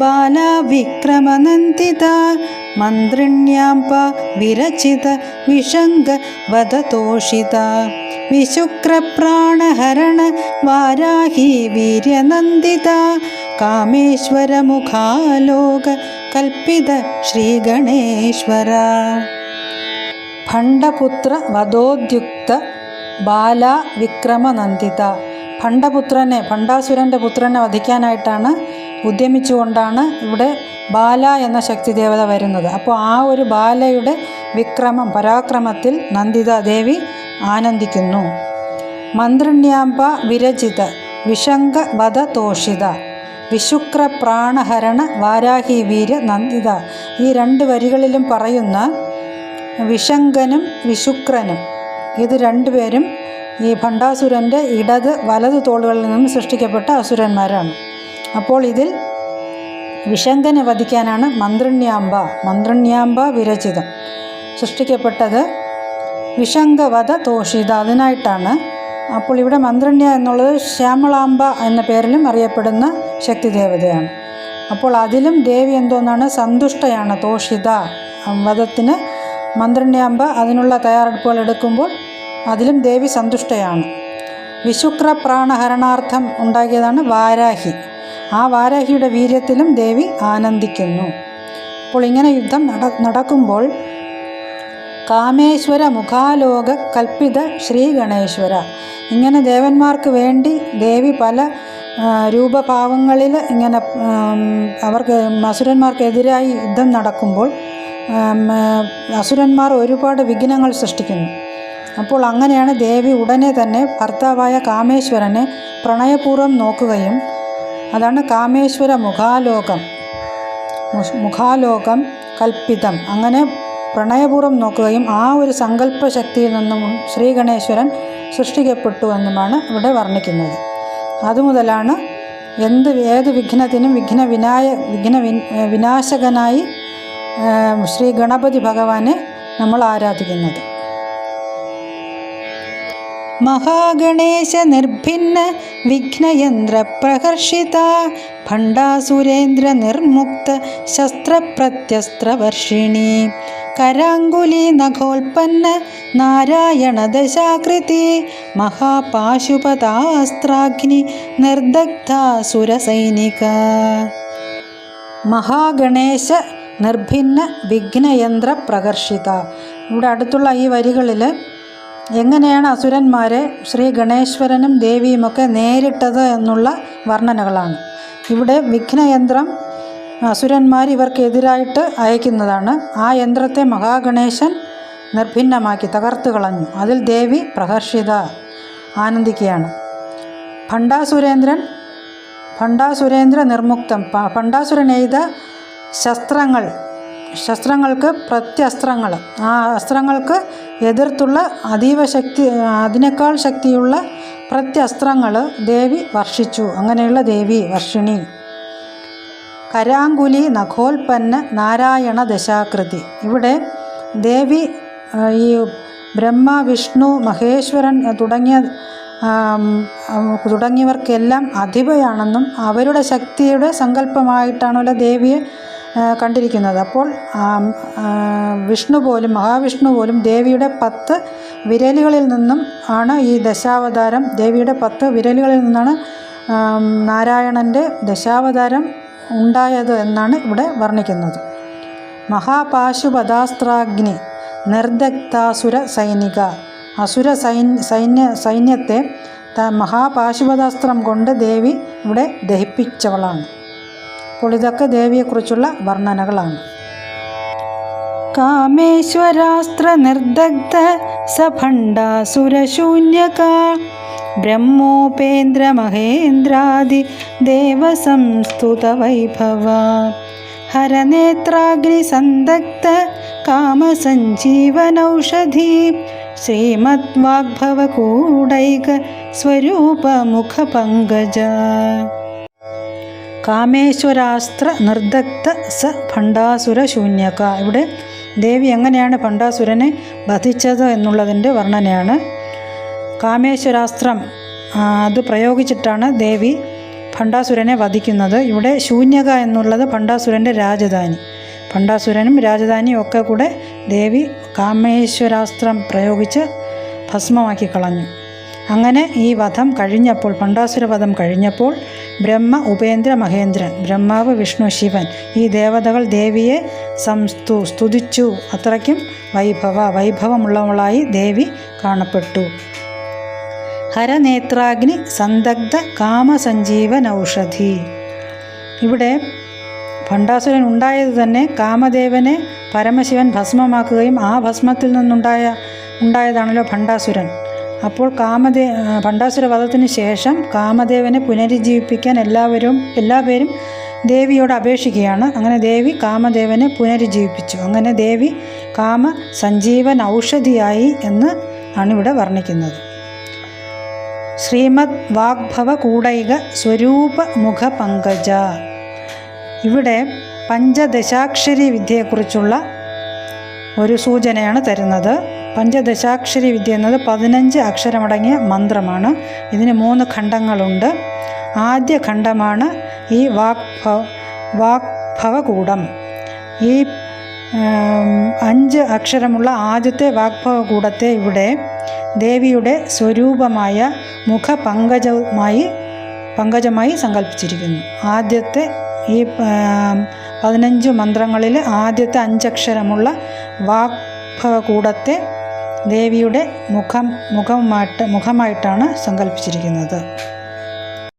ബാലാവിക്രമനന്ദിത മന്ത്രിണ്യാംബ വിരചിത വിഷംഗ വദതോഷിത വിശുക്രപ്രാണഹരണ വാരാഹി വീര്യനന്ദിത കാമേശ്വരമുഖാലോക കൽപ്പിത ശ്രീഗണേശ്വര ഭണ്ഡപുത്ര വധോദ്യുക്ത ബാല വിക്രമനന്ദിത ഭണ്ഡപുത്രനെ ഭണ്ഡാസുരന്റെ പുത്രനെ വധിക്കാനായിട്ടാണ് ഉദ്യമിച്ചുകൊണ്ടാണ് ഇവിടെ ബാല എന്ന ശക്തി ദേവത വരുന്നത്. അപ്പോൾ ആ ഒരു ബാലയുടെ വിക്രമം പരാക്രമത്തിൽ നന്ദിത ദേവി ആനന്ദിക്കുന്നു. മന്ത്രിണ്യാംബ വിരചിത വിശങ്ക വധ തോഷിത വിശുക്ര പ്രാണഹരണ വാരാഹി വീര നന്ദിത. ഈ രണ്ട് വരികളിലും പറയുന്ന വിശങ്കനും വിശുക്രനും ഇത് രണ്ടുപേരും ഈ ഭണ്ഡാസുരന്റെ ഇടത് വലത് തോളുകളിൽ നിന്നും സൃഷ്ടിക്കപ്പെട്ട അസുരന്മാരാണ്. അപ്പോൾ ഇതിൽ വിശങ്കനെ വധിക്കാനാണ് മന്ത്രണ്യാംബ മന്ത്രണ്യാംബ വിരചിതം. സൃഷ്ടിക്കപ്പെട്ടത് വിശങ്കവധ തോഷിത അതിനായിട്ടാണ്. അപ്പോൾ ഇവിടെ മന്ത്രണ്യ എന്നുള്ളത് ശ്യാമളാംബ എന്ന പേരിലും അറിയപ്പെടുന്ന ശക്തി ദേവതയാണ് അപ്പോൾ അതിലും ദേവി എന്തോന്നാണ്? സന്തുഷ്ടയാണ് തോഷിത വധത്തിന്. മന്ത്രണ്യാംബ അതിനുള്ള തയ്യാറെടുപ്പുകൾ എടുക്കുമ്പോൾ അതിലും ദേവി സന്തുഷ്ടയാണ്. വിശുക്ര പ്രാണഹരണാർത്ഥം ഉണ്ടാക്കിയതാണ് വാരാഹി. ആ വാരാഹിയുടെ വീര്യത്തിലും ദേവി ആനന്ദിക്കുന്നു. അപ്പോൾ ഇങ്ങനെ യുദ്ധം നട നടക്കുമ്പോൾ കാമേശ്വര മുഖാലോക കൽപ്പിത ശ്രീ ഗണേശ്വര. ഇങ്ങനെ ദേവന്മാർക്ക് വേണ്ടി ദേവി പല രൂപഭാവങ്ങളിൽ ഇങ്ങനെ അവർക്ക് അസുരന്മാർക്കെതിരായി യുദ്ധം നടക്കുമ്പോൾ അസുരന്മാർ ഒരുപാട് വിഘ്നങ്ങൾ സൃഷ്ടിക്കുന്നു. അപ്പോൾ അങ്ങനെയാണ് ദേവി ഉടനെ തന്നെ ഭർത്താവായ കാമേശ്വരനെ പ്രണയപൂർവം നോക്കുകയും അതാണ് കാമേശ്വര മുഖാലോകം. മുഖാലോകം കൽപ്പിതം. അങ്ങനെ പ്രണയപൂർവം നോക്കുകയും ആ ഒരു സങ്കല്പ ശക്തിയിൽ നിന്നും ശ്രീഗണേശ്വരൻ സൃഷ്ടിക്കപ്പെട്ടു എന്നുമാണ് ഇവിടെ വർണിക്കുന്നത്. അതുമുതലാണ് എന്ത് ഏത് വിഘ്നത്തിനും വിഘ്ന വിനായ വിഘ്ന വിനാശകനായി ശ്രീ ഗണപതി ഭഗവാനെ നമ്മൾ ആരാധിക്കുന്നത്. മഹാഗണേശ നിർഭിന്ന വിഘ്നയന്ത്ര പ്രഹർഷിത ഭണ്ഡാസുരേന്ദ്ര നിർമുക്ത ശസ്ത്രപ്രത്യസ്ത്രവർഷിണി കരാങ്കുലി നഖോൽപ്പന്ന നാരായണ ദശാകൃതി മഹാപാശുപതാസ്ത്രാഗ്നി നിർദഗ്ധാസുരസൈനിക. മഹാഗണേശ നിർഭിന്ന വിഘ്നയന്ത്ര പ്രകർഷിത ഇവിടെ അടുത്തുള്ള ഈ വരികളിൽ എങ്ങനെയാണ് അസുരന്മാരെ ശ്രീ ഗണേശ്വരനും ദേവിയുമൊക്കെ നേരിട്ടത് എന്നുള്ള വർണനകളാണ്. ഇവിടെ വിഘ്നയന്ത്രം അസുരന്മാർ ഇവർക്കെതിരായിട്ട് അയക്കുന്നതാണ്. ആ യന്ത്രത്തെ മഹാഗണേശൻ നിർഭിന്നമാക്കി തകർത്ത് കളഞ്ഞു. അതിൽ ദേവി പ്രഹർഷിത ആനന്ദിക്കുകയാണ്. ഭണ്ഡാസുരേന്ദ്രൻ ഭണ്ഡാസുരേന്ദ്ര നിർമുക്തം ഭണ്ഡാസുരൻ എയ്ത ശസ്ത്രങ്ങൾ ശസ്ത്രങ്ങൾക്ക് പ്രത്യസ്ത്രങ്ങൾ ആ അസ്ത്രങ്ങൾക്ക് എതിർത്തുള്ള അതീവ ശക്തി അതിനേക്കാൾ ശക്തിയുള്ള പ്രത്യസ്ത്രങ്ങൾ ദേവി വർഷിച്ചു. അങ്ങനെയുള്ള ദേവി വർഷിണി. കരാങ്കുലി നഖോൽപ്പന്ന നാരായണ ദശാകൃതി. ഇവിടെ ദേവി ഈ ബ്രഹ്മ വിഷ്ണു മഹേശ്വരൻ തുടങ്ങിയ തുടങ്ങിയവർക്കെല്ലാം അധിപയാണെന്നും അവരുടെ ശക്തിയുടെ സങ്കല്പമായിട്ടാണല്ലോ ദേവിയെ കണ്ടിരിക്കുന്നത്. അപ്പോൾ വിഷ്ണു പോലും മഹാവിഷ്ണു പോലും ദേവിയുടെ പത്ത് വിരലുകളിൽ നിന്നും ആണ് ഈ ദശാവതാരം ദേവിയുടെ പത്ത് വിരലുകളിൽ നിന്നാണ് നാരായണന്റെ ദശാവതാരം ഉണ്ടായത് എന്നാണ് ഇവിടെ വർണിക്കുന്നത്. മഹാപാശുപദാസ്ത്രാഗ്നി നിർദഗ്ധാസുര സൈനിക അസുര സൈന് സൈന്യ സൈന്യത്തെ ത മഹാപാശുപതാസ്ത്രം കൊണ്ട് ദേവി ഇവിടെ ദഹിപ്പിച്ചവളാണ്. അപ്പോൾ ഇതൊക്കെ ദേവിയെക്കുറിച്ചുള്ള വർണനകളാണ്. കാമേശ്വരാസ്ത്ര നിർദഗ്ധ സഭണ്ഡാസുരശൂന്യക ബ്രഹ്മോപേന്ദ്ര മഹേന്ദ്രാദി ദേവസംസ്തുത വൈഭവ ഹരനേത്രാഗ്നി സന്ദഗ്ധ കാമസഞ്ജീവനൗഷധി. സ്വരൂപമുഖ പങ്കജ കാമേശ്വരാസ്ത്ര നിർദഗ്ധ സ ഭണ്ഡാസുര ശൂന്യക ഇവിടെ ദേവി എങ്ങനെയാണ് ഭണ്ഡാസുരനെ വധിച്ചത് എന്നുള്ളതിന്റെ വർണനയാണ്. കാമേശ്വരാസ്ത്രം അത് പ്രയോഗിച്ചിട്ടാണ് ദേവി ഭണ്ഡാസുരനെ വധിക്കുന്നത്. ഇവിടെ ശൂന്യക എന്നുള്ളത് ഭണ്ഡാസുരന്റെ രാജധാനി. ഭണ്ഡാസുരനും രാജധാനിയും ഒക്കെ കൂടെ ദേവി കാമേശ്വരാസ്ത്രം പ്രയോഗിച്ച് ഭസ്മമാക്കി കളഞ്ഞു. അങ്ങനെ ഈ വധം കഴിഞ്ഞപ്പോൾ പണ്ടാസുരവധം കഴിഞ്ഞപ്പോൾ ബ്രഹ്മ ഉപേന്ദ്ര മഹേന്ദ്രൻ ബ്രഹ്മാവ് വിഷ്ണു ശിവൻ ഈ ദേവതകൾ ദേവിയെ സംസ്തു സ്തുതിച്ചു. അത്രയ്ക്കും വൈഭവ വൈഭവമുള്ളവളായി ദേവി കാണപ്പെട്ടു. ഹരനേത്രാഗ്നി സന്ദഗ്ധ കാമസഞ്ജീവനൌഷധി. ഇവിടെ ഭണ്ഡാസുരൻ ഉണ്ടായത് തന്നെ കാമദേവനെ പരമശിവൻ ഭസ്മമാക്കുകയും ആ ഭസ്മത്തിൽ നിന്നുണ്ടായ ഉണ്ടായതാണല്ലോ ഭണ്ഡാസുരൻ അപ്പോൾ കാമദേ ഭണ്ഡാസുര വധത്തിന് ശേഷം കാമദേവനെ പുനരുജ്ജീവിപ്പിക്കാൻ എല്ലാവരും എല്ലാവരും ദേവിയോട് അപേക്ഷിക്കുകയാണ്. അങ്ങനെ ദേവി കാമദേവനെ പുനരുജ്ജീവിപ്പിച്ചു. അങ്ങനെ ദേവി കാമ സഞ്ജീവൻ ഔഷധിയായി എന്ന് ആണ് ഇവിടെ വർണിക്കുന്നത്. ശ്രീമദ് വാഗ്ഭവ കൂടൈക സ്വരൂപ മുഖ പങ്കജ. ഇവിടെ പഞ്ചദശാക്ഷരി വിദ്യയെക്കുറിച്ചുള്ള ഒരു സൂചനയാണ് തരുന്നത്. പഞ്ചദശാക്ഷരി വിദ്യ എന്നത് പതിനഞ്ച് അക്ഷരമടങ്ങിയ മന്ത്രമാണ്. ഇതിന് മൂന്ന് ഖണ്ഡങ്ങളുണ്ട്. ആദ്യ ഖണ്ഡമാണ് ഈ വാക്ഭ വാക്ഭവകൂടം. ഈ അഞ്ച് അക്ഷരമുള്ള ആദ്യത്തെ വാഗ്ഭവകൂടത്തെ ഇവിടെ ദേവിയുടെ സ്വരൂപമായ മുഖപങ്കജമായി പങ്കജമായി സങ്കല്പിച്ചിരിക്കുന്നു ആദ്യത്തെ ഈ പതിനഞ്ച് മന്ത്രങ്ങളിൽ ആദ്യത്തെ അഞ്ചക്ഷരമുള്ള വാഗ്ഭവകൂടത്തെ ദേവിയുടെ മുഖം മുഖമായിട്ട് മുഖമായിട്ടാണ് സങ്കല്പിച്ചിരിക്കുന്നത്.